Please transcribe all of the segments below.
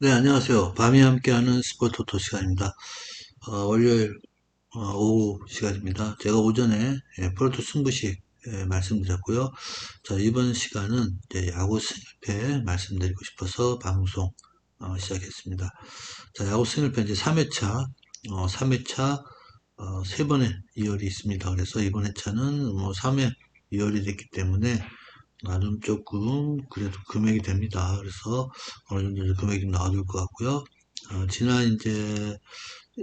네, 안녕하세요. 밤이 함께하는 스포토토 시간입니다. 어, 월요일 어, 오후 시간입니다. 제가 오전에 예, 프로토 승부식 예, 말씀드렸고요. 자, 이번 시간은 야구 승일패 말씀드리고 싶어서 방송 어, 시작했습니다. 자, 야구 승일패 이제 3회차, 어, 3회차 어, 세 번의 이열이 있습니다. 그래서 이번 회차는 뭐 3회 이열이 됐기 때문에 나름 조금 그래도 금액이 됩니다. 그래서 어느 정도 금액이 나와줄 것 같고요. 어, 지난 이제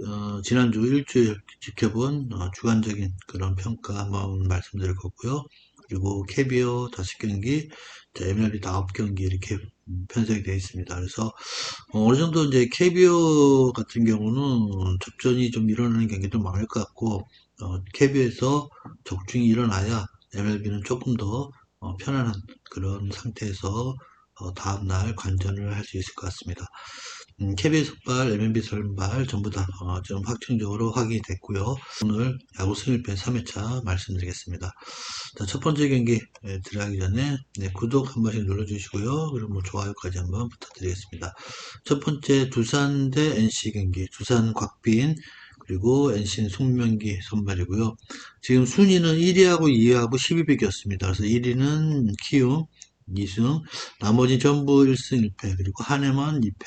어, 지난주 일주일 지켜본 어, 주관적인 그런 평가 한번 말씀드릴 거고요. 그리고 KBO 다섯 경기, MLB 아홉 경기 이렇게 편성이 되어 있습니다. 그래서 어, 느 정도 이제 KBO 같은 경우는 접전이 좀 일어나는 경기도 많을 것 같고 KBO에서 적중이 일어나야 MLB는 조금 더 어, 편안한 그런 상태에서 어, 다음날 관전을 할 수 있을 것 같습니다. 음, KBS 선발, MNB 선발 전부 다좀 어, 확정적으로 확인이 됐고요. 오늘 야구 승일패 3회차 말씀드리겠습니다. 자, 첫 번째 경기 예, 들어가기 전에 네, 구독 한 번씩 눌러주시고요. 그리고 뭐 좋아요까지 한번 부탁드리겠습니다. 첫 번째 두산 대 NC 경기, 두산 곽빈 그리고 NC는 송명기 선발이고요. 지금 순위는 1위하고 2위하고 12백이었습니다. 그래서 1위는 키움 2승, 나머지 전부 1승 1패, 그리고 한해만 2패.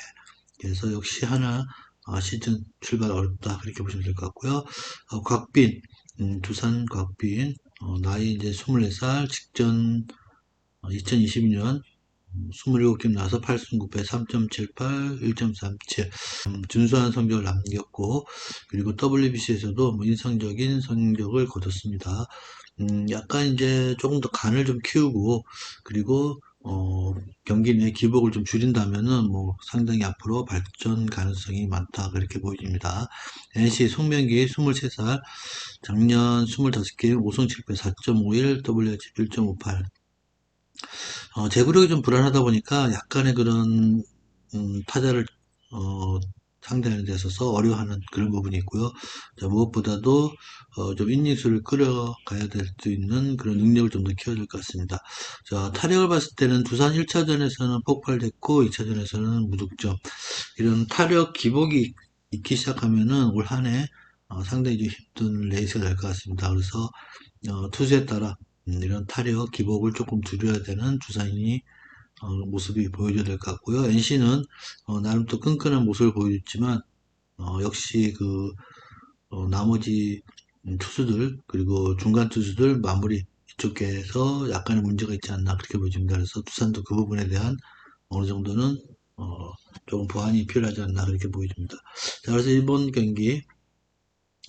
그래서 역시 하나 아, 시즌 출발 어렵다 그렇게 보시면 될 것 같고요. 어, 곽빈, 음, 두산 곽빈, 어, 나이 이제 24살, 직전 어, 2022년 27게임 나와서 8승 9패 3.78, 1.37 음, 준수한 성적을 남겼고 그리고 WBC에서도 뭐 인상적인 성적을 거뒀습니다. 음, 약간 이제 조금 더 간을 좀 키우고 그리고 어, 경기 내 기복을 좀 줄인다면은 뭐 상당히 앞으로 발전 가능성이 많다 그렇게 보입니다. NC 송명기 23살 작년 25게임 5승 7패 4.51 WH 1.58 어, 제구력이 좀 불안하다 보니까 약간의 그런 음, 타자를 어, 상대하는 데 있어서 어려워하는 그런 부분이 있고요. 자, 무엇보다도 어, 좀 이닝수를 끌어가야 될 수 있는 그런 능력을 좀 더 키워야 될 것 같습니다. 자, 타력을 봤을 때는 두산 1차전에서는 폭발됐고 2차전에서는 무득점. 이런 타력 기복이 있기 시작하면은 올 한해 어, 상당히 좀 힘든 레이스가 될 것 같습니다. 그래서 어, 투수에 따라 음, 이런 타력 기복을 조금 줄여야 되는 두산이 어, 모습이 보여줘야 될 것 같고요. NC는 어, 나름 또 끈끈한 모습을 보여줬지만 어, 역시 그 어, 나머지 투수들 그리고 중간 투수들 마무리 이쪽에서 약간의 문제가 있지 않나 그렇게 보여집니다. 그래서 두산도 그 부분에 대한 어느 정도는 어, 조금 보완이 필요하지 않나 그렇게 보여집니다. 자, 그래서 이번 경기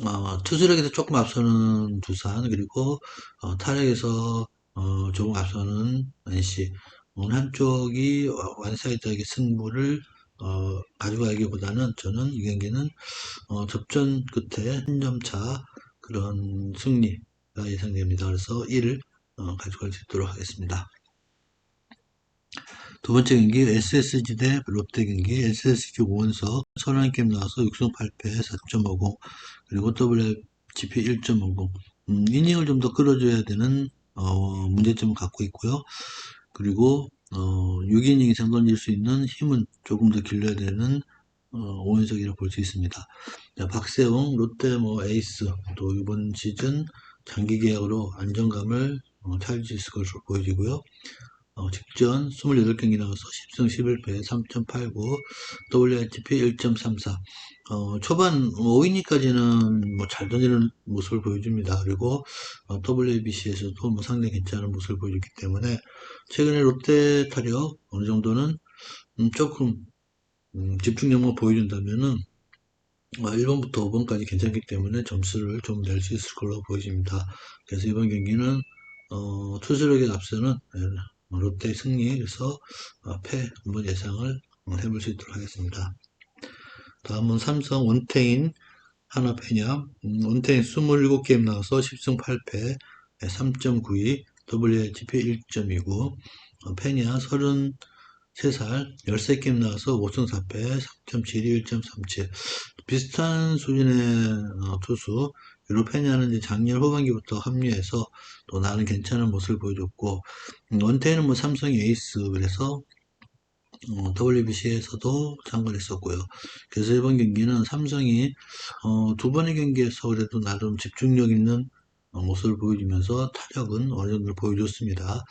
어, 투수력에서 조금 앞서는 두산 그리고 어, 타력에서 어, 조금 앞서는 NC 어느 한쪽이 완사이드하게 승부를 어, 가져가기보다는 저는 이 경기는 어, 접전 끝에 한 점 차 그런 승리가 예상됩니다. 그래서 1을 어, 가져갈 수 있도록 하겠습니다. 두 번째 경기 SSG 대 롯데 경기 SSG 5원석 선한 게임 나와서 6승 8패 4.50 그리고 WGP 1.50 음, 이닝을 좀 더 끌어줘야 되는 어, 문제점을 갖고 있고요. 그리고 어, 6이닝 이상 던질 수 있는 힘은 조금 더 길러야 되는 어, 오연석이라고 볼 수 있습니다. 자, 박세웅, 롯데 뭐 에이스 또 이번 시즌 장기 계약으로 안정감을 어, 찾을 수 있을 것으로 보여지고요. 어, 직전 28경기 나와서 10승 11패 3.89 WHP 1.34 어, 초반 5이닝까지는 뭐 잘 던지는 모습을 보여줍니다. 그리고 어, WBC에서도 뭐 상당히 괜찮은 모습을 보여줬기 때문에 최근에 롯데 타력 어느 정도는 음, 조금 음, 집중력만 보여준다면은 1번부터 어, 5번까지 괜찮기 때문에 점수를 좀 낼 수 있을 걸로 보여집니다. 그래서 이번 경기는 어, 투수력에 앞서는 예, 롯데 승리에서 어, 패 한번 예상을 해볼 수 있도록 하겠습니다. 다음은 삼성 원태인 하나 패냐 음, 원태인 27게임 나와서 10승 8패 3.92 WHP 1.29 어, 패냐 33살 13게임 나와서 5승 4패 3.72 1.37 비슷한 수준의 어, 투수 유로페냐는 이제 작년 후반기부터 합류해서 또 나는 괜찮은 모습을 보여줬고 음, 원태는 뭐 삼성 에이스 그래서 어, WBC에서도 참가했었고요. 그래서 이번 경기는 삼성이 어, 두 번의 경기에서 그래도 나름 집중력 있는 어, 모습을 보여주면서 타력은 어느 정도 보여줬습니다.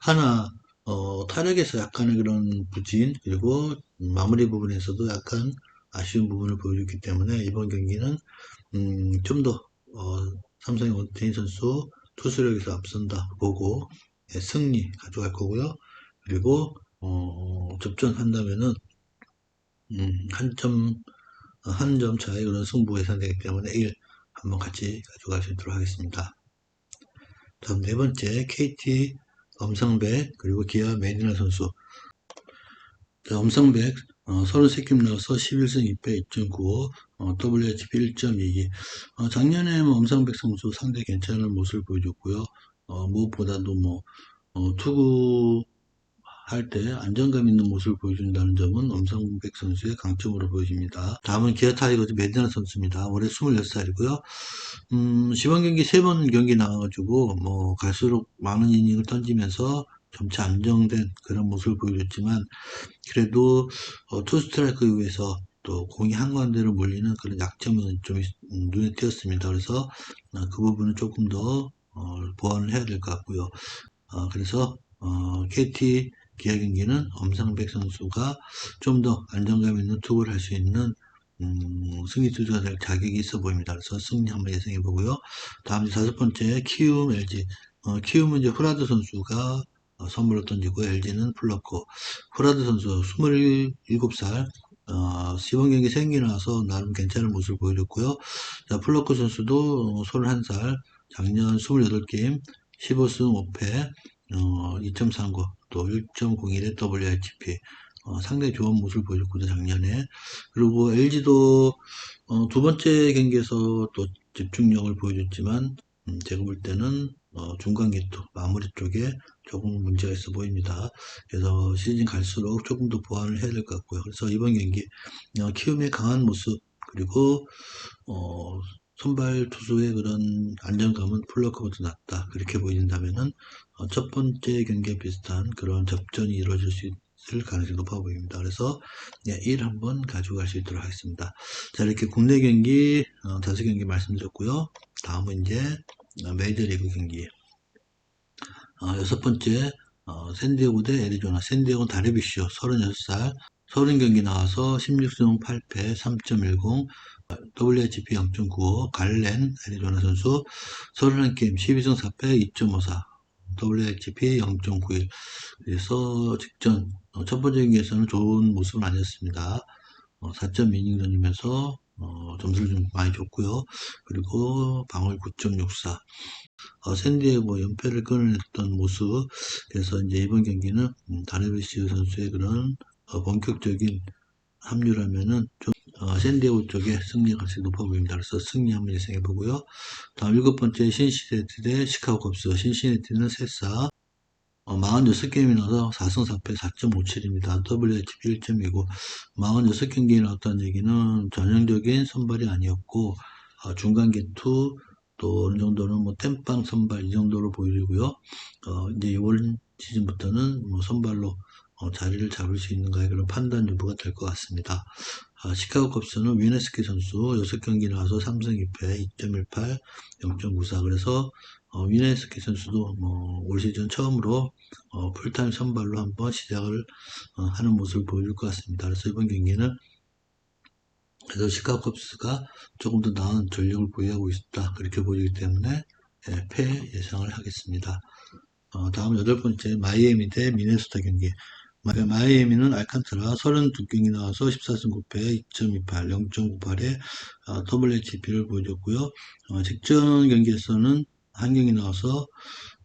하나 어, 타력에서 약간의 그런 부진 그리고 마무리 부분에서도 약간 아쉬운 부분을 보여줬기 때문에 이번 경기는 음, 좀더 어, 삼성의 원태인 선수 투수력에서 앞선다 보고 예, 승리 가져갈 거고요. 그리고 어, 접전한다면은 음, 한 점, 한 점 차이 그런 승부 예상되기 때문에 1 한번 같이 가져갈 수 있도록 하겠습니다. 다음 네 번째 KT 엄상백 그리고 기아 메디나 선수 자, 엄상백 어, 33kim 나와서 11승 2패 2.95 어, WHP 1.22 어, 작년에 뭐 엄상백 선수 상대 괜찮은 모습을 보여줬고요. 어, 무엇보다도 뭐 어, 투구 할때 안정감 있는 모습을 보여준다는 점은 엄상백 선수의 강점으로 보여집니다. 다음은 기아 타이거즈 메디나 선수입니다. 올해 26살이고요. 음, 시범 경기 3번 경기 나와가지고 뭐 갈수록 많은 이닝을 던지면서 점차 안정된 그런 모습을 보여줬지만 그래도 어, 투 스트라이크 이후에서 또 공이 한가운데로 몰리는 그런 약점은 좀 있- 음, 눈에 띄었습니다. 그래서 어, 그 부분은 조금 더 어, 보완을 해야 될 것 같고요. 어, 그래서 어, KT 기아 경기는 엄상백 선수가 좀 더 안정감 있는 투구를 할 수 있는 음, 승리 투수가 될 자격이 있어 보입니다. 그래서 승리 한번 예상해 보고요. 다음 다섯 번째 키움 LG. 어, 키움은 이제 후라드 선수가 어, 선물로 던지고 LG는 플러코. 후라드 선수 27살 어, 시범 경기 생기 나서 나름 괜찮은 모습을 보여줬고요. 자, 플러코 선수도 31살 작년 28게임 15승 5패 어, 2.39 또 1.01의 WHP 어, 상당히 좋은 모습을 보여줬거든요 작년에 그리고 LG도 어, 두 번째 경기에서 또 집중력을 보여줬지만 음, 제가 볼 때는 어, 중간 개투 마무리 쪽에 조금 문제가 있어 보입니다. 그래서 시즌 갈수록 조금 더 보완을 해야 될 것 같고요. 그래서 이번 경기 어, 키움의 강한 모습 그리고 어, 선발 투수의 그런 안정감은 플러크보다 낮다 그렇게 보인다면은 어, 첫 번째 경기와 비슷한 그런 접전이 이루어질 수 있 을 가능성이 높아 보입니다. 그래서 예, 1 한번 가져갈 수 있도록 하겠습니다. 자 이렇게 국내 경기 어, 다섯 경기 말씀드렸고요. 다음은 이제 어, 메이저리그 경기. 어, 여섯 번째 어, 샌디에고 대 애리조나. 샌디에고는 다르비쉬 36살. 30경기 나와서 16승 8패 3.10 WHP 0.95 갈렌 애리조나 선수. 31게임 12승 4패 2.54 WHP 0.91 그래서 직전 어, 첫 번째 경기에서는 좋은 모습은 아니었습니다. 어, 4.2이닝 던지면서 어, 점수를 좀 많이 줬고요. 그리고 방울 9.64 어, 샌디에고 연패를 끊어냈던 모습 그래서 이제 이번 경기는 음, 다르비시 선수의 그런 어, 본격적인 합류라면은 좀 어, 샌디에고 쪽에 승리 가능성이 높아 보입니다. 그래서 승리 한번 예상해 보고요. 다음 일곱 번째 신시내티 대 시카고 컵스. 신시내티는 셋사 어, 46게임이 나서 4승 4패 4.57입니다. WHP 1.29. 46경기에 나왔다는 얘기는 전형적인 선발이 아니었고 어, 중간 개투 또 어느 정도는 뭐 땜빵 선발 이 정도로 보이고요. 어, 이제 이번 시즌부터는 뭐 선발로 어, 자리를 잡을 수 있는가의 그런 판단 여부가 될 것 같습니다. 아, 시카고 컵스는 위네스키 선수 6경기 나와서 3승 2패 2.18 0.94 그래서 어, 위네스키 선수도 뭐올 시즌 처음으로 어, 풀타임 선발로 한번 시작을 어, 하는 모습을 보여줄 것 같습니다. 그래서 이번 경기는 그래서 시카고 컵스가 조금 더 나은 전력을 보유하고 있다 그렇게 보이기 때문에 예, 패 예상을 하겠습니다. 어, 다음 여덟 번째 마이애미 대 미네소타 경기. 마- 마이애미는 알칸타라 32경기 나와서 14승 9패 2.28, 0.98의 WHP를 보여줬고요. 어, 직전 경기에서는 한 경기 나와서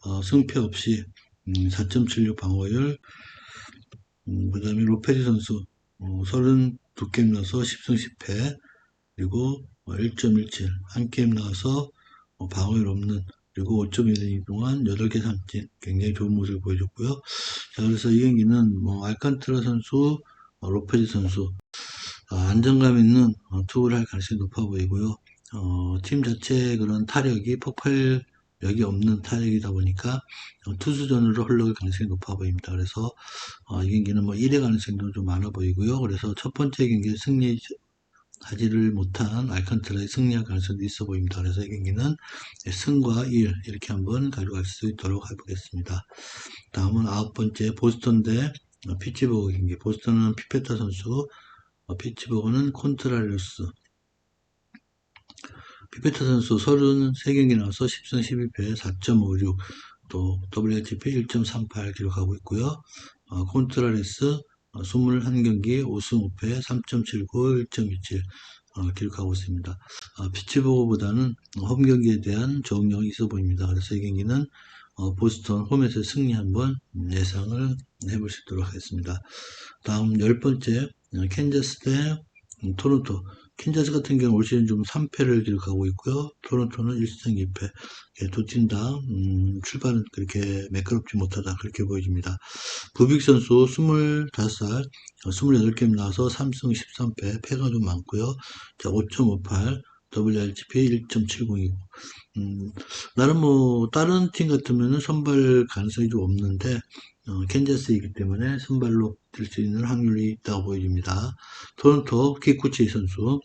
어, 승패 없이 4.76 방어율, 음, 그 다음에 로페리 선수 32게임 나와서 10승 10패, 그리고 1.17, 한 게임 나와서 어, 방어율 없는 그리고 5.1이닝 동안 8개 삼진 굉장히 좋은 모습을 보여줬고요. 자, 그래서 이 경기는 뭐 알칸트라 선수, 어, 로페즈 선수 어, 안정감 있는 어, 투구를 할 가능성이 높아 보이고요. 어, 팀 자체의 그런 타력이 폭발적인 여기 없는 타격이다 보니까 어, 투수전으로 흘러갈 가능성이 높아 보입니다. 그래서 어, 이 경기는 뭐 1회 가능성도 좀 많아 보이고요. 그래서 첫 번째 경기 승리 하지를 못한 알칸트라의 승리할 가능성도 있어 보입니다. 그래서 이 경기는 승과 1 이렇게 한번 가져갈 수 있도록 해보겠습니다. 다음은 아홉 번째 보스턴 대 어, 피츠버그 경기. 보스턴은 피페타 선수, 어, 피츠버그는 콘트라리우스. 피페타 선수 33경기 나와서 10승 12패 4.56, 또 WHP 1.38 기록하고 있고요. 어, 콘트라리스 21경기 5승 5패 3.79, 1.27 어, 기록하고 있습니다. 어, 피츠버그보다는 홈 경기에 대한 적응력이 있어 보입니다. 그래서 이 경기는 어, 보스턴 홈에서 승리 한번 예상을 해볼 수 있도록 하겠습니다. 다음 열 번째 어, 캔자스 대 음, 토론토. 캔자스 같은 경우 올 시즌 좀 3패를 기록하고 있고요. 토론토는 1승 2패. 두 팀다 음, 출발은 그렇게 매끄럽지 못하다 그렇게 보여집니다. 부빅 선수 25살, 28게임 나와서 3승 13패, 패가 좀 많고요. 자, 5.58, WRGP 1.70이고 음, 나름 뭐 다른 팀 같으면은 선발 가능성이 좀 없는데 어, 캔자스이기 때문에 선발로 뛸 수 있는 확률이 있다고 보여집니다. 토론토 키쿠치 선수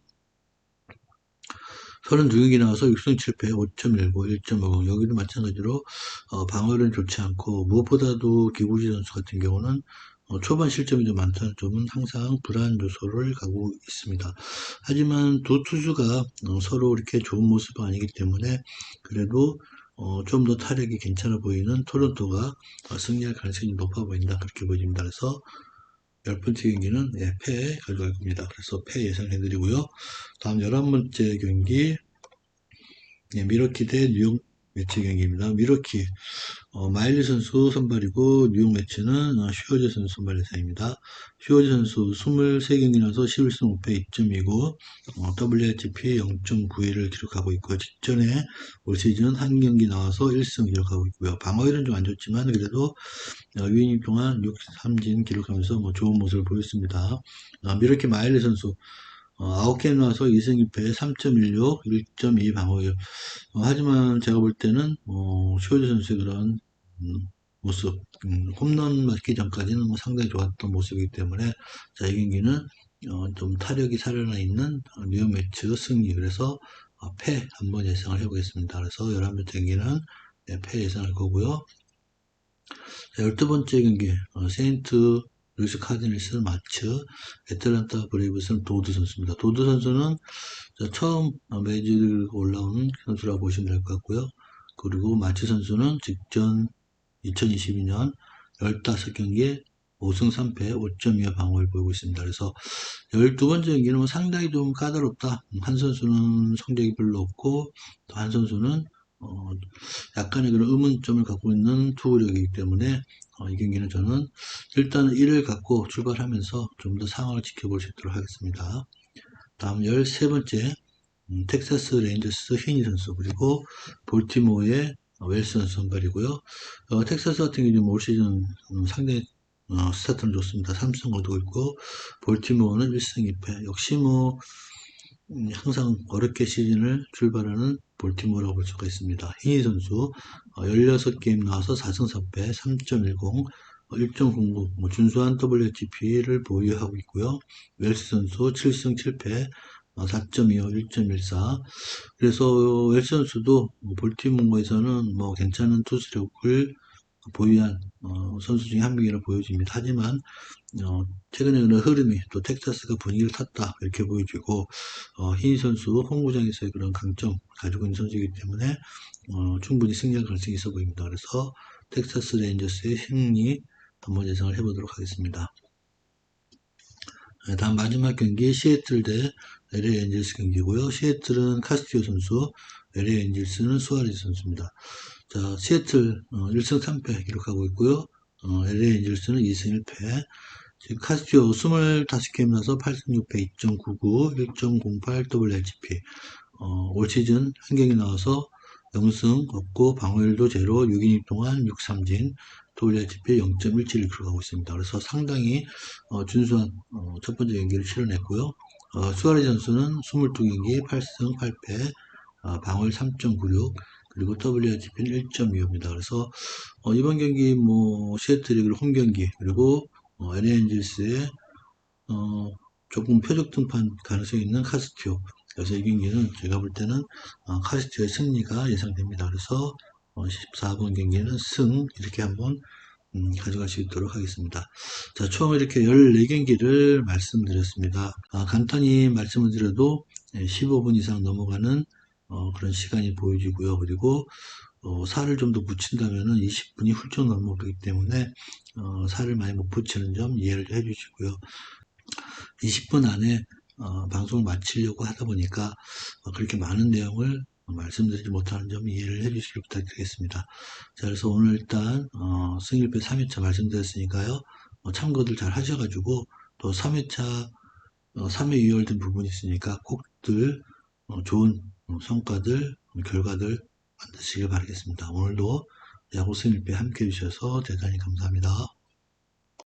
32경기 나와서 6승 7패 5.19, 1.50 여기도 마찬가지로 어, 방어는 좋지 않고 무엇보다도 기구지 선수 같은 경우는 어, 초반 실점이 좀 많다는 점은 항상 불안 요소를 가고 있습니다. 하지만 두 투수가 어, 서로 이렇게 좋은 모습은 아니기 때문에 그래도 어, 좀 더 타력이 괜찮아 보이는 토론토가 어, 승리할 가능성이 높아 보인다 그렇게 보입니다. 그래서 열 번째 경기는 예, 패 가져갈 겁니다. 그래서 패 예상해드리고요. 다음 열한 번째 경기 예, 미러키 대 뉴욕 매치 경기입니다. 미러키 어, 마일리 선수 선발이고 뉴욕 매치는 어, 슈어즈 선수 선발 예상입니다. 슈어즈 선수 23경기 나서 11승 5패 2점이고 어, WHP 0.91을 기록하고 있고 직전에 올 시즌 한 경기 나와서 1승 기록하고 있고요. 방어율은 좀 안 좋지만 그래도 어, 2이닝 동안 6, 3진 기록하면서 뭐 좋은 모습을 보였습니다. 어, 미러키 마일리 선수 어, 9게임 나와서 2승 2패 3.16, 1.2 방어율. 어, 하지만 제가 볼 때는 어, 쇼즈 선수의 그런 음, 모습, 음, 홈런 맞기 전까지는 뭐 상당히 좋았던 모습이기 때문에 자, 이 경기는 어, 좀 타력이 살아나 있는 뉴욕 매치 승리. 그래서 어, 패 한번 예상을 해보겠습니다. 그래서 11번째 경기는 네, 패 예상할 거고요. 자, 12번째 경기, 어, 세인트 루이스 카디널스 마츠, 애틀란타 브레이브스는 도드 선수입니다. 도드 선수는 처음 메이저리그 올라오는 선수라고 보시면 될 것 같고요. 그리고 마츠 선수는 직전 2022년 15경기에 5승 3패 5.2의 방어를 보이고 있습니다. 그래서 12번째 경기는 뭐 상당히 좀 까다롭다. 한 선수는 성적이 별로 없고 또 한 선수는 어, 약간의 그런 의문점을 갖고 있는 투구력이기 때문에 어, 이 경기는 저는 일단 1을 갖고 출발하면서 좀 더 상황을 지켜볼 수 있도록 하겠습니다. 다음 13번째 음, 텍사스 레인저스 히니 선수 그리고 볼티모어의 웰스 선발이고요. 어, 텍사스 같은 경우는 올 시즌 음, 상당히 어, 스타트는 좋습니다. 3승 얻고 있고 볼티모어는 1승 2패 역시 뭐 음, 항상 어렵게 시즌을 출발하는 볼티모어라고 볼 수가 있습니다. 히니 선수 16게임 어, 나와서 4승 4패 3.10 1.09 뭐 준수한 WHP를 보유하고 있고요. 웰스 선수 7승 7패 4.25, 1.14. 그래서 웰스 선수도 뭐 볼티모어에서는 뭐 괜찮은 투수력을 보유한 어, 선수 중에 한 명이라 보여집니다. 하지만 어, 최근에 그런 흐름이 또 텍사스가 분위기를 탔다 이렇게 보여지고 어, 흰 선수 홍구장에서의 그런 강점 가지고 있는 선수이기 때문에 어, 충분히 승리할 가능성이 있어 보입니다. 그래서 텍사스 레인저스의 승리 한번 예상을 해보도록 하겠습니다. 네, 다음 마지막 경기 시애틀 대 LA 엔젤스 경기고요. 시애틀은 카스티오 선수, LA 엔젤스는 수아레즈 선수입니다. 자, 시애틀 어, 1승 3패 기록하고 있고요. 어, LA 엔젤스는 2승 1패. 지금 카스티오 25게임 나서 8승 6패 2.99, 1.08 WHP. 어, 올 시즌 한 경기 나와서 0승 없고 방어율도 제로 6이닝 동안 6삼진 WHP 0.17을 기록하고 있습니다. 그래서 상당히 어, 준수한 어, 첫 번째 경기를 치러냈고요. 어, 수아레 선수는 22경기 8승 8패 어, 방어율 3.96 그리고 WRGP는 1.25입니다. 그래서 어, 이번 경기 뭐 시애틀 이글 홈 경기 그리고 어, LA 엔젤스의 어, 조금 표적 등판 가능성이 있는 카스티오 그래서 이 경기는 제가 볼 때는 어, 카스티오의 승리가 예상됩니다. 그래서 어, 14번 경기는 승 이렇게 한번 음, 가져갈 수 있도록 하겠습니다. 자, 총 이렇게 14경기를 말씀드렸습니다. 아, 간단히 말씀을 드려도 15분 이상 넘어가는 어, 그런 시간이 보여지고요. 그리고 어, 살을 좀 더 붙인다면 20분이 훌쩍 넘어가기 때문에 어, 살을 많이 못 붙이는 점 이해를 해 주시고요. 20분 안에 어, 방송을 마치려고 하다 보니까 어, 그렇게 많은 내용을 말씀드리지 못하는 점 이해를 해주시길 부탁드리겠습니다. 자, 그래서 오늘 일단 어, 승일배 3회차 말씀드렸으니까요. 어, 참고들 잘 하셔가지고 또 3회차 어, 3회 이월된 부분이 있으니까 꼭들 어, 좋은 어, 성과들, 결과들 만드시길 바라겠습니다. 오늘도 야구 승일배 함께 해주셔서 대단히 감사합니다.